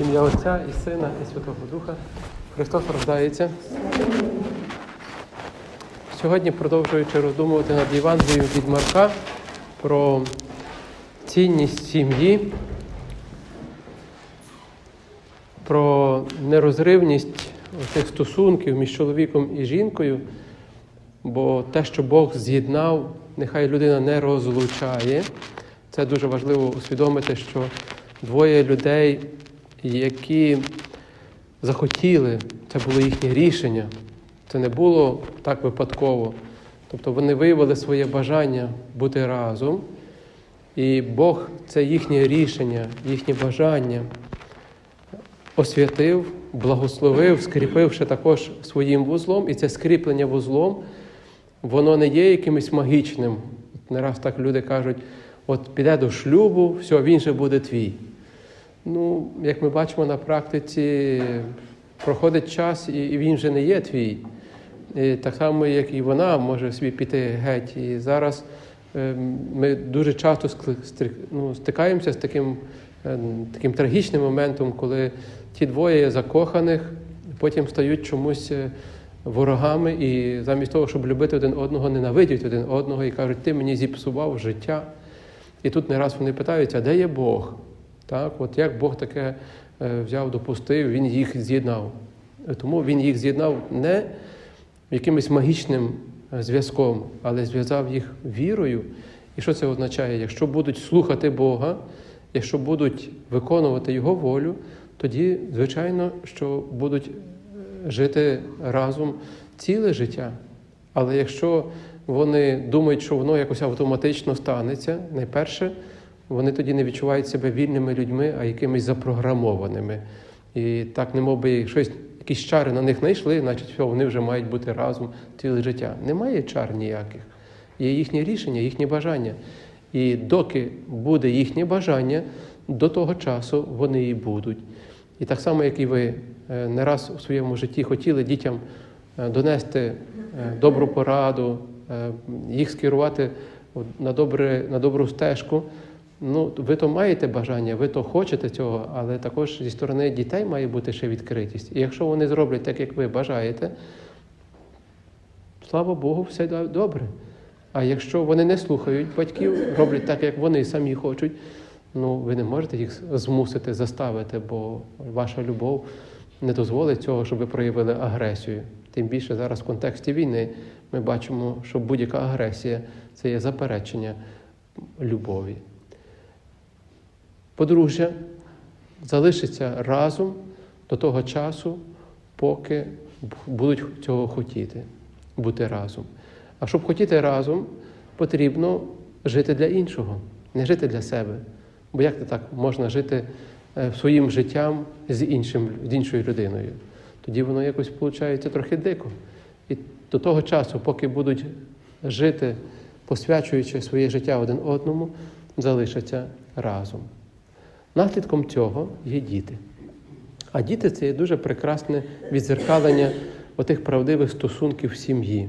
Ім'я Отця і Сина, і Святого Духа. Христос рождається. Сьогодні, продовжуючи роздумувати над Євангелієм від Марка про цінність сім'ї, про нерозривність цих стосунків між чоловіком і жінкою, бо те, що Бог з'єднав, нехай людина не розлучає. Це дуже важливо усвідомити, що двоє людей, які захотіли, це було їхнє рішення. Це не було так випадково. Тобто вони виявили своє бажання бути разом, і Бог це їхнє рішення, їхнє бажання освятив, благословив, скріпивши також своїм вузлом, і це скріплення вузлом, воно не є якимось магічним. Не раз так люди кажуть, от піде до шлюбу, все, він же буде твій. Ну, як ми бачимо на практиці, проходить час, і він вже не є твій. І так само, як і вона може собі піти геть. І зараз ем, ми дуже часто ну, стикаємося з таким, ем, таким трагічним моментом, коли ті двоє закоханих потім стають чомусь е, ворогами, і замість того, щоб любити один одного, ненавидять один одного і кажуть, ти мені зіпсував життя. І тут не раз вони питаються, де є Бог? Так, от як Бог таке е, взяв, допустив, Він їх з'єднав. Тому Він їх з'єднав не якимось магічним е, зв'язком, але зв'язав їх вірою. І що це означає? Якщо будуть слухати Бога, якщо будуть виконувати Його волю, тоді, звичайно, що будуть е, жити разом ціле життя. Але якщо вони думають, що воно якось автоматично станеться, найперше, вони тоді не відчувають себе вільними людьми, а якимись запрограмованими. І так, немов би щось, якісь чари на них знайшли, значить, все, вони вже мають бути разом ціле життя. Немає чар ніяких. Є їхнє рішення, їхнє бажання. І доки буде їхнє бажання, до того часу вони і будуть. І так само, як і ви е, не раз у своєму житті хотіли дітям е, донести е, добру пораду, їх скерувати на добре, на добру стежку. Ну, ви то маєте бажання, ви то хочете цього, але також зі сторони дітей має бути ще відкритість. І якщо вони зроблять так, як ви бажаєте, слава Богу, все добре. А якщо вони не слухають батьків, роблять так, як вони самі хочуть, ну ви не можете їх змусити, заставити, бо ваша любов не дозволить цього, щоб ви проявили агресію. Тим більше зараз в контексті війни ми бачимо, що будь-яка агресія це є заперечення любові. Подружжя залишиться разом до того часу, поки будуть цього хотіти, бути разом. А щоб хотіти разом, потрібно жити для іншого, не жити для себе. Бо як так можна жити своїм життям з іншим, з іншою людиною? Тоді воно якось виходить трохи дико. І до того часу, поки будуть жити, посвячуючи своє життя один одному, залишаться разом. Наслідком цього є діти. А діти це є дуже прекрасне відзеркалення отих правдивих стосунків в сім'ї.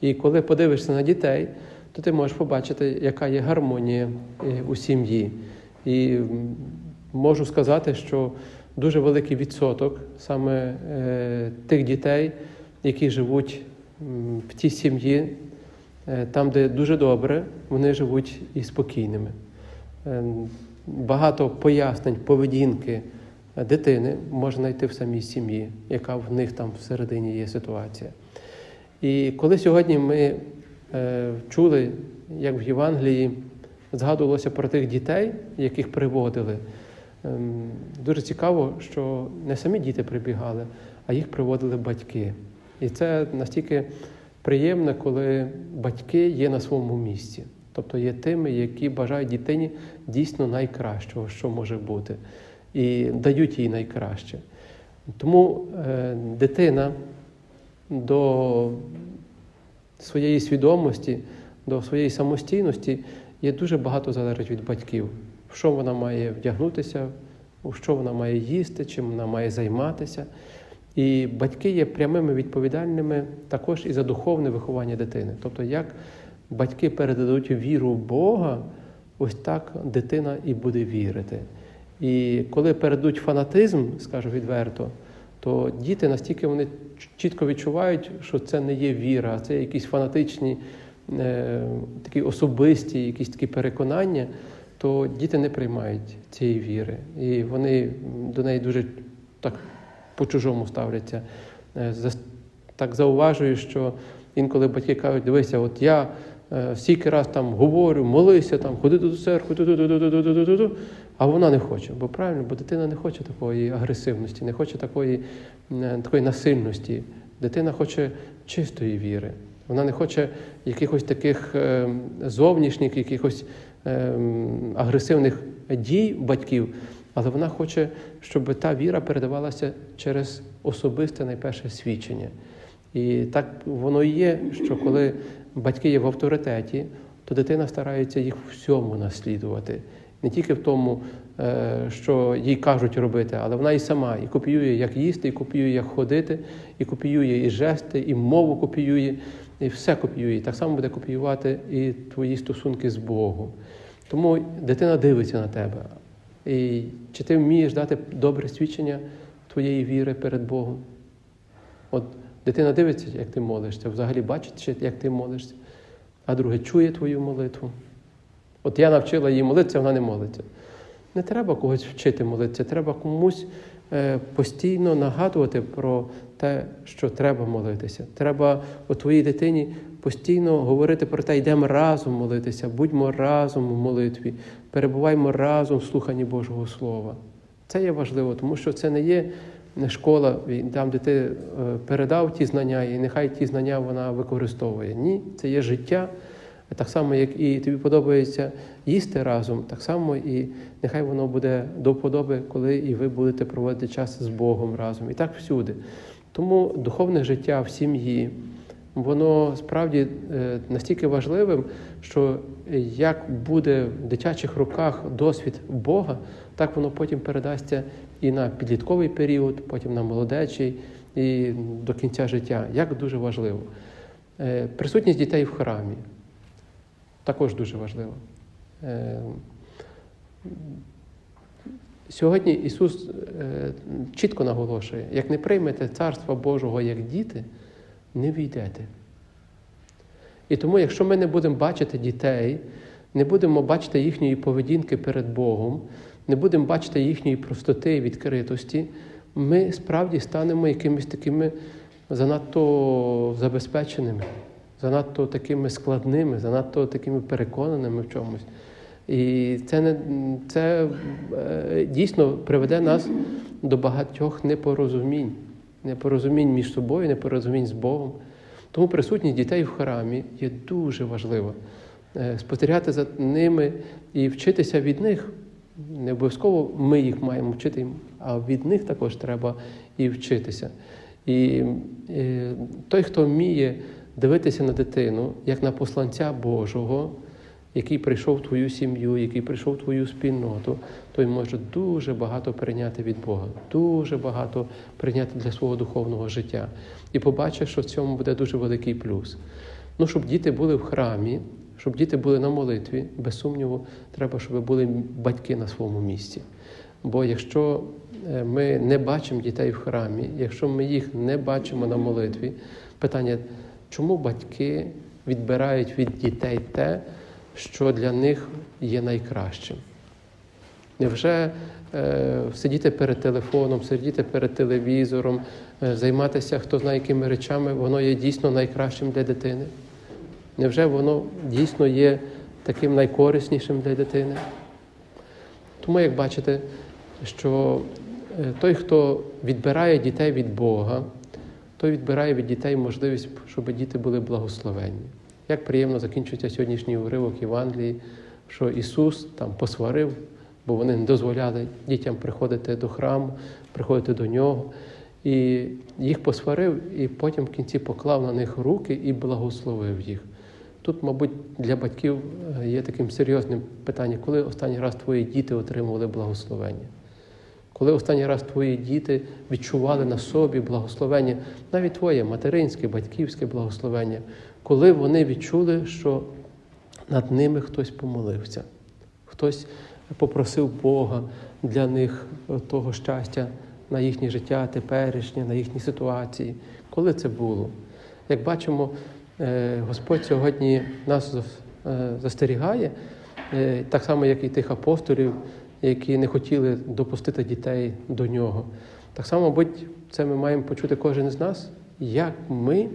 І коли подивишся на дітей, то ти можеш побачити, яка є гармонія у сім'ї. І можу сказати, що дуже великий відсоток саме тих дітей, які живуть в тій сім'ї, там, де дуже добре, вони живуть і спокійними багато пояснень поведінки дитини можна знайти в самій сім'ї, яка в них там всередині є ситуація. І коли сьогодні ми е, чули, як в Євангелії згадувалося про тих дітей, яких приводили, е, дуже цікаво, що не самі діти прибігали, а їх приводили батьки. І це настільки приємно, коли батьки є на своєму місці тобто є тими, які бажають дитині дійсно найкращого, що може бути, і дають їй найкраще. Тому е, дитина до своєї свідомості, до своєї самостійності є дуже багато залежить від батьків, в що вона має вдягнутися, у що вона має їсти, чим вона має займатися. І батьки є прямими відповідальними також і за духовне виховання дитини. Тобто, як батьки передадуть віру в Бога, ось так дитина і буде вірити. І коли перейдуть фанатизм, скажу відверто, то діти настільки вони чітко відчувають, що це не є віра, а це якісь фанатичні, е, такі особисті, якісь такі переконання, то діти не приймають цієї віри. І вони до неї дуже так по-чужому ставляться. Е, Так зауважую, що інколи батьки кажуть, дивися, от я стільки раз там говорю, молися, там, ходи до церкви, а вона не хоче. Бо правильно, бо дитина не хоче такої агресивності, не хоче такої, е, такої насильності. Дитина хоче чистої віри. Вона не хоче якихось таких е, зовнішніх, якихось е, агресивних дій батьків, але вона хоче, щоб та віра передавалася через особисте найперше свідчення. І так воно і є, що коли батьки є в авторитеті, то дитина старається їх всьому наслідувати. Не тільки в тому, е, що їй кажуть робити, але вона і сама і копіює, як їсти, і копіює, як ходити, і копіює і жести, і мову копіює, і все копіює. Так само буде копіювати і твої стосунки з Богом. Тому дитина дивиться на тебе. І чи ти вмієш дати добре свідчення твоєї віри перед Богом? От дитина дивиться, як ти молишся, взагалі бачить, як ти молишся, а друге чує твою молитву. От я навчила її молитися, вона не молиться. Не треба когось вчити молитися, треба комусь е, постійно нагадувати про те, що треба молитися. Треба у твоїй дитині постійно говорити про те, йдемо разом молитися, будьмо разом у молитві, перебуваймо разом в слуханні Божого Слова. Це є важливо, тому що це не є школа, там, де ти е, передав ті знання, і нехай ті знання вона використовує. Ні, це є життя. Так само, як і тобі подобається їсти разом, так само і нехай воно буде до вподоби, коли і ви будете проводити час з Богом разом. І так всюди. Тому духовне життя в сім'ї, воно справді е, настільки важливим, що як буде в дитячих руках досвід Бога, так воно потім передасться і на підлітковий період, потім на молодечий і до кінця життя. Як дуже важливо. Е, Присутність дітей в храмі також дуже важливо. Е, Сьогодні Ісус е, чітко наголошує: як не приймете Царства Божого як діти, не війдете. І тому, якщо ми не будемо бачити дітей, не будемо бачити їхньої поведінки перед Богом, не будемо бачити їхньої простоти і відкритості, ми справді станемо якимись такими занадто забезпеченими, занадто такими складними, занадто такими переконаними в чомусь. І це не це е, дійсно приведе нас до багатьох непорозумінь, непорозумінь між собою, непорозумінь з Богом. Тому присутність дітей в храмі є дуже важлива. Е, Спостерігати за ними і вчитися від них. Не обов'язково ми їх маємо вчити, а від них також треба і вчитися. І е, той, хто вміє дивитися на дитину як на посланця Божого, який прийшов в твою сім'ю, який прийшов в твою спільноту, той може дуже багато прийняти від Бога, дуже багато прийняти для свого духовного життя. І побачиш, що в цьому буде дуже великий плюс. Ну, щоб діти були в храмі, щоб діти були на молитві, без сумніву, треба, щоб були батьки на своєму місці. Бо якщо е, ми не бачимо дітей в храмі, якщо ми їх не бачимо на молитві, питання, чому батьки відбирають від дітей те, що для них є найкращим? Невже е, сидіти перед телефоном, сидіти перед телевізором, е, займатися хто знає якими речами, воно є дійсно найкращим для дитини? Невже воно дійсно є таким найкориснішим для дитини? Тому, як бачите, що е, той, хто відбирає дітей від Бога, той відбирає від дітей можливість, щоб діти були благословенні. Як приємно закінчується сьогоднішній уривок Євангелії, що Ісус там посварив, бо вони не дозволяли дітям приходити до храму, приходити до нього. І їх посварив, і потім в кінці поклав на них руки і благословив їх. Тут, мабуть, для батьків е, є таким серйозним питанням, коли останній раз твої діти отримували благословення? Коли останній раз твої діти відчували на собі благословення, навіть твоє материнське, батьківське благословення, коли вони відчули, що над ними хтось помолився, хтось попросив Бога для них е, того щастя на їхнє життя теперішнє, на їхні ситуації. Коли це було? Як бачимо, Господь сьогодні нас е, застерігає, е, так само, як і тих апостолів, які не хотіли допустити дітей до нього. Так само, мабуть, це ми маємо почути кожен з нас, як ми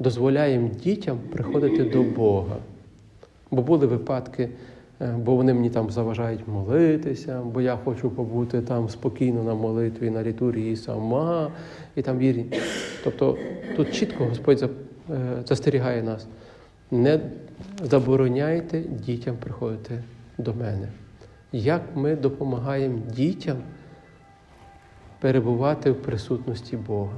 дозволяємо дітям приходити до Бога. Бо були випадки, е, бо вони мені там заважають молитися, бо я хочу побути там спокійно на молитві, на літургії сама і там вірні. Тобто тут чітко Господь е, застерігає нас. Не забороняйте дітям приходити до мене. Як ми допомагаємо дітям перебувати в присутності Бога?